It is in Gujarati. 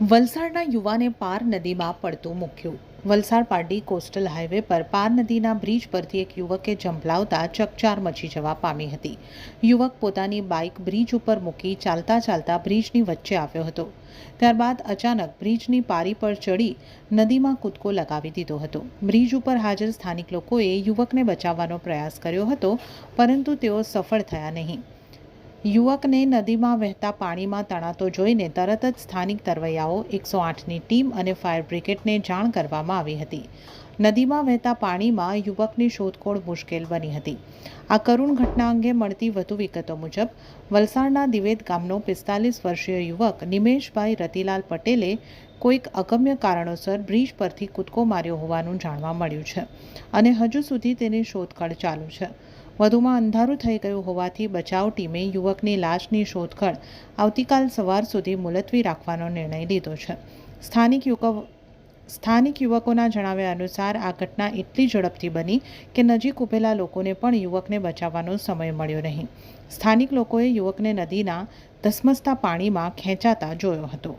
વલસાડના યુવાને પાર નદીમાં પડતું મૂક્યું. વલસાડ પારડી કોસ્ટલ હાઈવે પર પાર નદીના બ્રિજ પરથી એક યુવકે ઝંપલાવતા ચકચાર મચી જવા પામી હતી. યુવક પોતાની બાઇક બ્રિજ ઉપર મૂકી ચાલતા ચાલતા બ્રિજની વચ્ચે આવ્યો હતો. ત્યારબાદ અચાનક બ્રિજની પારી પર ચડી નદીમાં કૂદકો લગાવી દીધો હતો. બ્રિજ ઉપર હાજર સ્થાનિક લોકોએ યુવકને બચાવવાનો પ્રયાસ કર્યો હતો, પરંતુ તેઓ સફળ થયા નહીં. યુવકને નદીમાં વહેતા પાણીમાં તણાતો જોઈને તરત જ સ્થાનિક તરવૈયાઓ એકસો આઠની ટીમ અને ફાયર બ્રિગેડને જાણ કરવામાં આવી હતી. નદીમાં વહેતા પાણીમાં યુવકની શોધખોળ મુશ્કેલ બની હતી. આ કરુણ ઘટના અંગે મળતી વધુ વિગતો મુજબ, વલસાડના દિવેદ ગામનો પિસ્તાલીસ વર્ષીય યુવક નિમેશભાઈ રતિલાલ પટેલે કોઈક અગમ્ય કારણોસર બ્રિજ પરથી કૂદકો માર્યો હોવાનું જાણવા મળ્યું છે અને હજુ સુધી તેની શોધખોળ ચાલુ છે. વધુમાં અંધારું થઈ ગયું હોવાથી બચાવ ટીમે યુવકની લાશની શોધખળ આવતીકાલ સવાર સુધી મુલતવી રાખવાનો નિર્ણય લીધો છે. સ્થાનિક યુવકો સ્થાનિક યુવકોના જણાવ્યા અનુસાર આ ઘટના એટલી ઝડપથી બની કે નજીક ઊભેલા લોકોને પણ યુવકને બચાવવાનો સમય મળ્યો નહીં. સ્થાનિક લોકોએ યુવકને નદીના ધસમસતા પાણીમાં ખેંચાતા જોયો હતો.